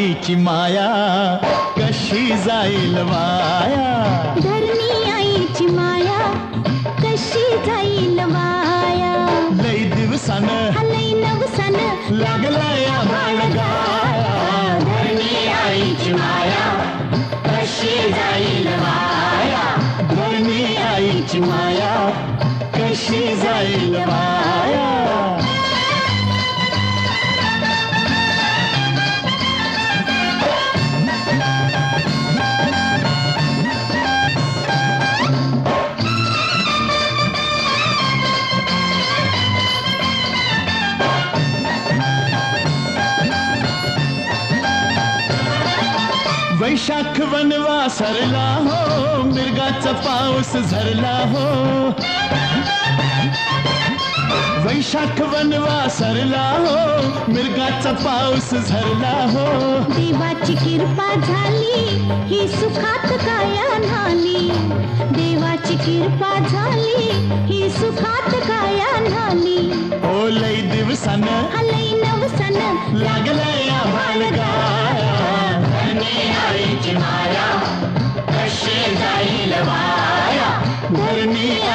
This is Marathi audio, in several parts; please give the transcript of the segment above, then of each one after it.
आईची माया कशी जाईल वाया धरणी आईची माया कशी जाईल वाया लई दिवसानं हलई नवसन लागला या धरणी आईची माया कशी जाईल वाया धरणी आईची माया कशी जाईल वाया शाख बनवा सरला हो मिरगाचा पाऊस झरला हो. वैशाख वनवा सरला हो मिरगाचा पाऊस झरला हो. देवाची कृपा झाली ही सुखात काया न्हाली देवाची कृपा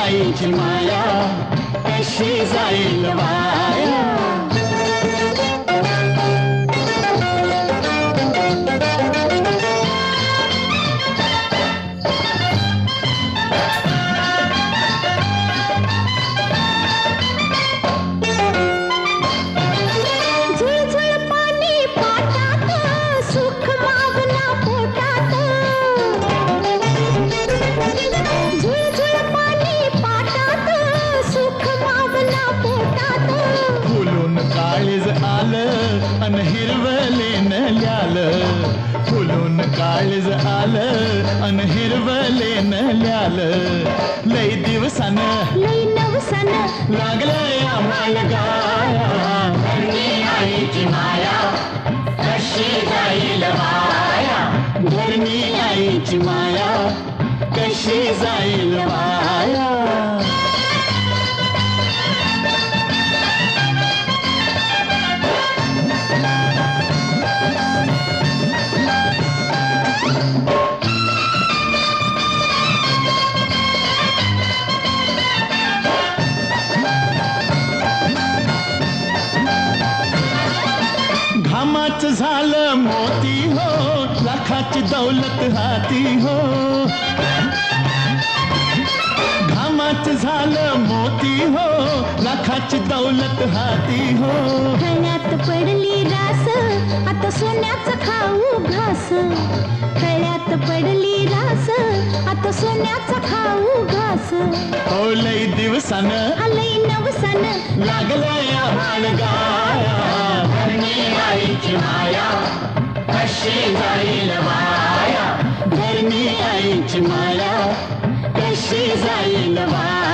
धरणी आईची माया कशी जाईल ल्यालं लई दिवसानं लई नवसन. लागलं या मालगाया आईची माया कशी जाईल वाया धरणी आईची माया कशी जाईल वाया लाखाची दौलत हाती हो. घामाच झालं मोती हो. लाखाची दौलत हाती हो. खळ्यात पडली रास आता सोन्याचा खाऊ घास. खळ्यात पडली रास आता सोन्याचा खाऊ घास. हो लई दिवसानं आलई नवसन लागलं या बाळगाया आईची माया. जाईल वाया धरणी आईची माया. कशी जाईल वाया